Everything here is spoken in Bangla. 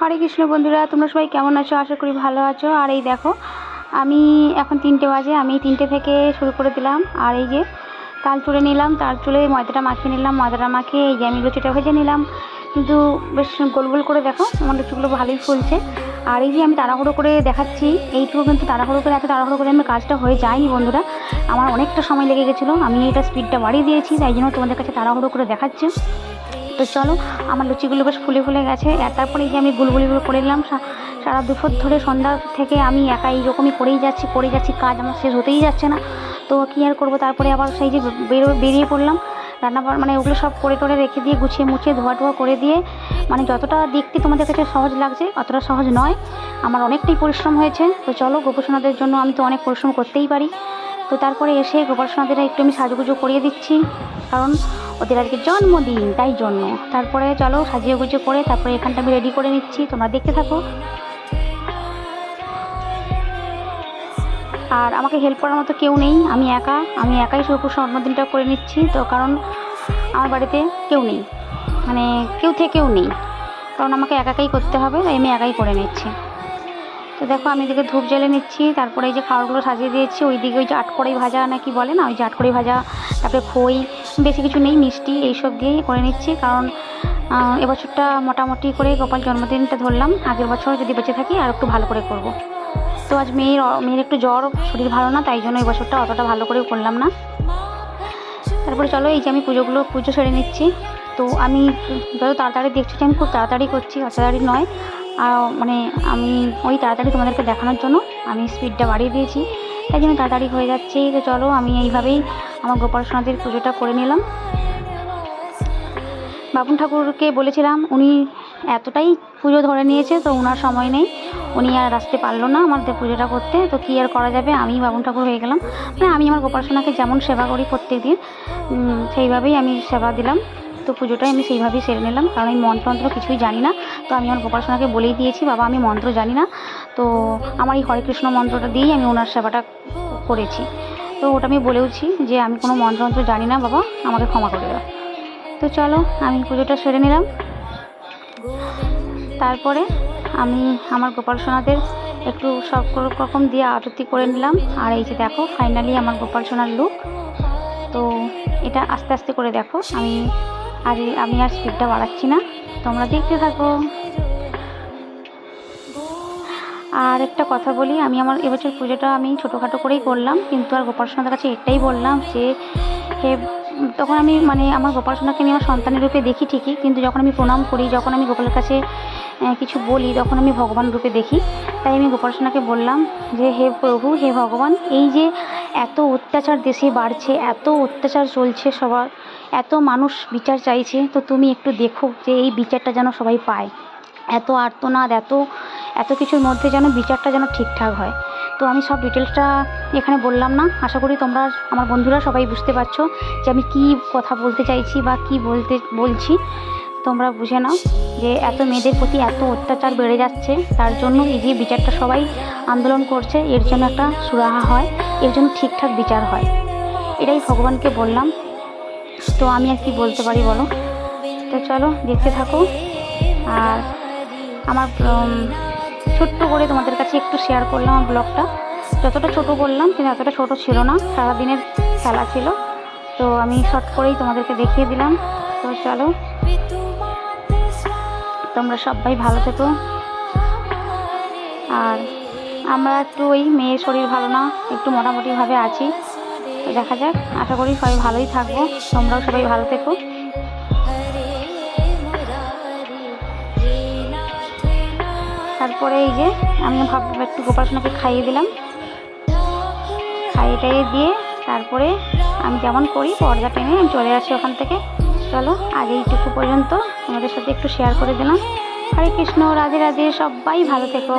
হরে কৃষ্ণ বন্ধুরা, তোমরা সবাই কেমন আছো? আশা করি ভালো আছো। আর এই দেখো, আমি এখন তিনটে বাজে, আমি তিনটে থেকে শুরু করে দিলাম। আর এই যে তাল চুড়ে নিলাম, তাল চুড়ে ময়দাটা মাখিয়ে নিলাম। ময়দাটা মাখিয়ে এই যে আমি লুচিটা ভেজে নিলাম। কিন্তু বেশ গোল গোল করে দেখো, আমার লুচিগুলো ভালোই ফুলছে। আর এই যে আমি তাড়াহুড়ো করে দেখাচ্ছি, এইটুকু কিন্তু তাড়াহুড়ো করে, এত তাড়াহুড়ো করে আমার কাজটা হয়ে যায়নি বন্ধুরা। আমার অনেকটা সময় লেগে গেছিল, আমি এটা স্পিডটা বাড়িয়ে দিয়েছি, তাই জন্য তোমাদের কাছে তাড়াহুড়ো করে দেখাচ্ছি। তো চলো, আমার লুচিগুলো বেশ ফুলে ফুলে গেছে। আর তারপরে এই যে আমি গুলগুলিগুলো করে নিলাম সারা দুপুর ধরে সন্ধ্যা থেকে আমি একা এইরকমই করেই যাচ্ছি করেই যাচ্ছি, কাজ আমার শেষ হতেই যাচ্ছে না। তো কী আর করব, তারপরে আবার সেই যে বেরো, বেরিয়ে পড়লাম। রান্না মানে ওগুলো সব করে টোরে রেখে দিয়ে গুছিয়ে মুছিয়ে ধোয়া টোয়া করে দিয়ে মানে যতটা দেখতে তোমাদের কাছে সহজ লাগছে, অতটা সহজ নয়। আমার অনেকটাই পরিশ্রম হয়েছে। তো চলো, গোপসোনাদের জন্য আমি তো অনেক পরিশ্রম করতেই পারি। তো তারপরে এসে গোপালসোনাদের একটু আমি সাজুগুজু করিয়ে দিচ্ছি। কারণ ওদের আজকে জন্মদিন, তাই জন্য। তারপরে চলো সাজিয়ে গুজিয়ে করে তারপরে এখানটা আমি রেডি করে নিচ্ছি। তোমরা দেখতে থাকো। আর আমাকে হেল্প করার মতো কেউ নেই। আমি একা, আমি একাই শুভ জন্মদিনটা করে নিচ্ছি। তো কারণ আমার বাড়িতে কেউ নেই। মানে কেউ থেকেও নেই। কারণ আমাকে একাকাই করতে হবে, তাই আমি একাই করে নিচ্ছি। তো দেখো, আমি এদিকে ধূপ জ্বেলে নিচ্ছি, তারপরে এই যে খাবারগুলো সাজিয়ে দিয়েছি ওই দিকে ওই যে আটকড়াই ভাজা না কি বলে না, ওই যে আটকড়াই ভাজা, তারপরে খই, বেশি কিছু নেই, মিষ্টি, এইসব দিয়েই করে নিচ্ছি। কারণ এবছরটা মোটামুটি করে গোপাল জন্মদিনটা ধরলাম, আগের বছর যদি বেঁচে থাকি আর একটু ভালো করে করব। তো আজ মেয়ের মেয়ের একটু জ্বর, শরীর ভালো না, তাই জন্য এই বছরটা অতটা ভালো করে করলাম না। তারপরে চলো, এই যে আমি পুজোগুলো, পুজো সেরে নিচ্ছি। তো আমি যত তাড়াতাড়ি দেখছি যে আমি খুব তাড়াতাড়ি করছি অত তাড়াতাড়ি নয়। আর মানে আমি ওই তাড়াতাড়ি তোমাদেরকে দেখানোর জন্য আমি স্পিডটা বাড়িয়ে দিয়েছি। তাই জন্য তাড়াতাড়ি হয়ে যাচ্ছে। তো চলো, আমি এইভাবেই আমার গোপাল সোনাদের পুজোটা করে নিলাম। বাবুন ঠাকুরকে বলেছিলাম, উনি এতটাই পুজো ধরে নিয়েছে, তো ওনার সময় নেই। উনি আর আসতে পারল না আমাদের পুজোটা করতে। তো কী আর করা যাবে? আমি বাবুন ঠাকুর হয়ে গেলাম। মানে আমি আমার গোপাল সোনাকে যেমন সেবা করি প্রত্যেক দিন সেইভাবেই আমি সেবা দিলাম। তো পুজোটাই আমি সেইভাবেই সেরে নিলাম। কারণ আমি মন্ত্রতন্ত্র কিছুই জানি না। তো আমি আমার গোপাল সোনাকে বলেই দিয়েছি, বাবা, আমি মন্ত্র জানি না। তো আমার এই হরে কৃষ্ণ মন্ত্রটা দিয়েই আমি ওনার সেবাটা করেছি। তো ওটা আমি বলেওছি যে, আমি কোনো মন্ত্রতন্ত্র জানি না, বাবা, আমাকে ক্ষমা করে দাও। তো চলো, আমি পুজোটা সেরে নিলাম। তারপরে আমি আমার গোপাল সোনাদের একটু সব রকম দিয়ে আরতি করে নিলাম। আর এই যে দেখো ফাইনালি আমার গোপাল সোনার লুক তো এটা আস্তে আস্তে করে দেখো, আমি আর, আমি আর স্পিডটা বাড়াচ্ছি না। তোমরা দেখতে থাকো। আর একটা কথা বলি, আমি আমার এবছর পুজোটা আমি ছোটোখাটো করেই করলাম, কিন্তু আর গোপাল সোনাদের কাছে এটাই বললাম যে, হে, তখন আমি মানে আমার গোপাল সোনাকে আমি আমার সন্তানের রূপে দেখি ঠিকই, কিন্তু যখন আমি প্রণাম করি, যখন আমি গোপালের কাছে কিছু বলি, তখন আমি ভগবান রূপে দেখি। তাই আমি গোপাল সোনাকে বললাম যে, হে প্রভু, হে ভগবান, এই যে এত অত্যাচার দেশে বাড়ছে, এত অত্যাচার চলছে সবার এত মানুষ বিচার চাইছে, তো তুমি একটু দেখো যে এই বিচারটা যেন সবাই পায়। এত আর্তনাদ, এত এত কিছুর মধ্যে যেন বিচারটা যেন ঠিকঠাক হয়। তো আমি সব ডিটেলসটা এখানে বললাম না। আশা করি তোমরা, আমার বন্ধুরা সবাই বুঝতে পারছ যে আমি কী কথা বলতে চাইছি বা কি বলতে, বলছি। তোমরা বুঝে নাও যে এত মেয়েদের প্রতি এত অত্যাচার বেড়ে যাচ্ছে, তার জন্য এই যে বিচারটা সবাই আন্দোলন করছে, এর জন্য একটা সুরাহা হয়, এর জন্য ঠিকঠাক বিচার হয়। এটাই ভগবানকে বললাম। তো আমি আর কি বলতে পারি বলো? তো চলো, দেখতে থাকো। আর আমার ছোট্ট করে তোমাদের কাছে একটু শেয়ার করলাম আমার ব্লগটা। যতটা ছোট করলাম কিন্তু এতটা ছোট ছিল না। সারাদিনের খেলা ছিল। তো আমি শর্ট করেই তোমাদেরকে দেখিয়ে দিলাম। তো চলো, তোমরা সবাই ভালো থেকো। আর আমরা একটু ওই মেয়ের শরীর ভালো না, একটু মোটামুটিভাবে আছি। তো দেখা যাক। আশা করি সবাই ভালোই থাকব। তোমরাও সবাই ভালো থেকো। তারপরে এই যে আমি ভাবলাম একটু গোপাল সোনাকে খাইয়ে দিলাম। খাইয়ে টাইয়ে দিয়ে তারপরে আমি যেমন করি পর্দা টেনে আমি চলে আসি ওখান থেকে। চলো, আজ এইটুকু পর্যন্ত তোমাদের সাথে একটু শেয়ার করে দিলাম। হরে কৃষ্ণ, রাধে রাধে, সবাই ভালো থেকো।